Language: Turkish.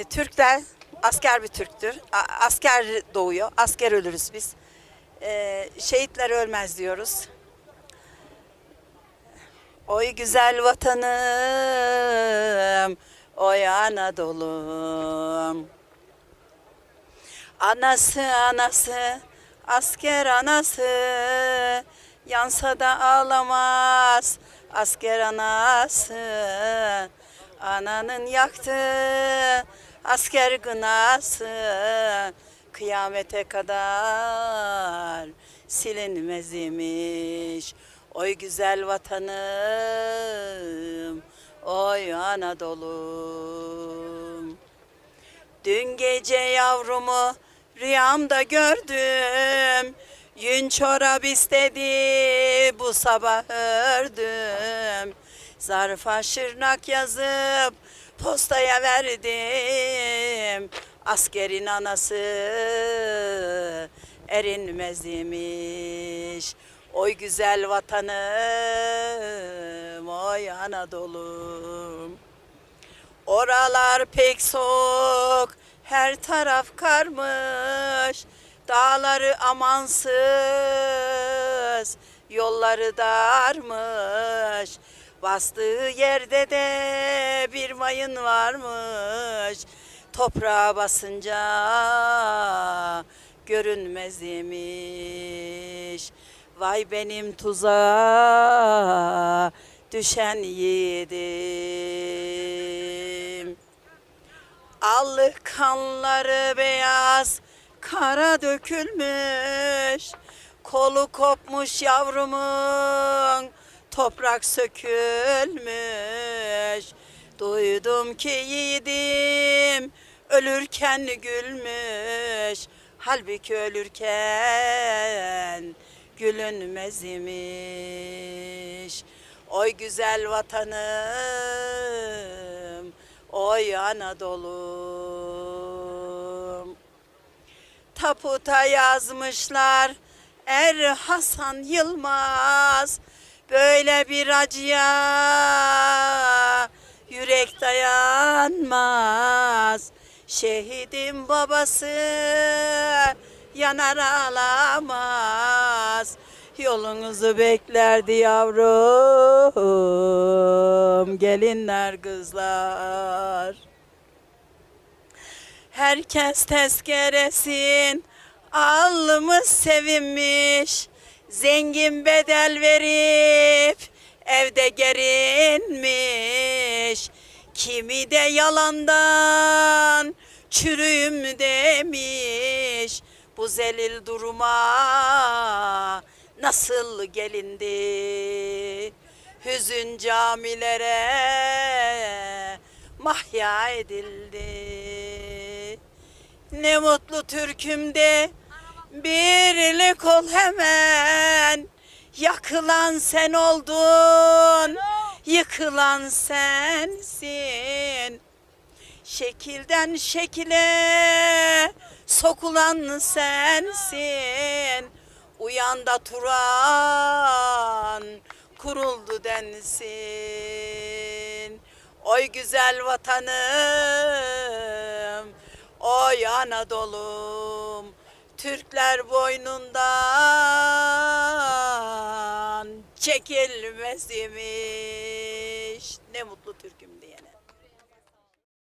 E, Türkler asker bir Türktür. Asker doğuyor. Asker ölürüz biz. E, şehitler ölmez diyoruz. Oy güzel vatanım, oy Anadolu'm. Anası anası, asker anası, yansa da ağlamaz asker anası. Ananın yaktı asker gınası, kıyamete kadar silinmez imiş. Oy güzel vatanım, oy Anadolu'm. Dün gece yavrumu rüyamda gördüm. Yün çorap istedi bu sabah ördüm. Zarfa şırnak yazıp postaya verdim. Askerin anası erinmez imiş. Oy güzel vatanım, oy Anadolu'm. Oralar pek soğuk, her taraf karmış. Dağları amansız, yolları darmış. Bastığı yerde de bir mayın varmış. Toprağa basınca görünmez imiş. Vay benim tuzağa düşen yiğidim. Allık kanları beyaz, kara dökülmüş. Kolu kopmuş yavrumun, toprak sökülmüş. Duydum ki yiğidim, ölürken gülmüş. Halbuki ölürken gülünmez imiş. Oy güzel vatanım, oy Anadolu'm. Taputa yazmışlar Er Hasan Yılmaz Böyle bir acıya yürek dayanmaz. Şehidin babası yanar ağlamaz. Yolunuzu beklerdi yavrum Gelinler kızlar. Herkes tezkeresin almış sevinmiş Zengin bedel verip evde gerinmiş. Kimi de yalandan çürüyüm demiş. Bu zelil duruma nasıl gelindi? Hüzün camilere mahya edildi. Ne mutlu Türk'ümde birlik ol hemen. Yakılan sen oldun, yıkılan sensin. Şekilden şekile sokulan sensin. Uyan da Turan kuruldu densin. Oy güzel vatanım, oy Anadolu'm. Türkler boynundan çekilmez imiş. Ne mutlu Türk'üm.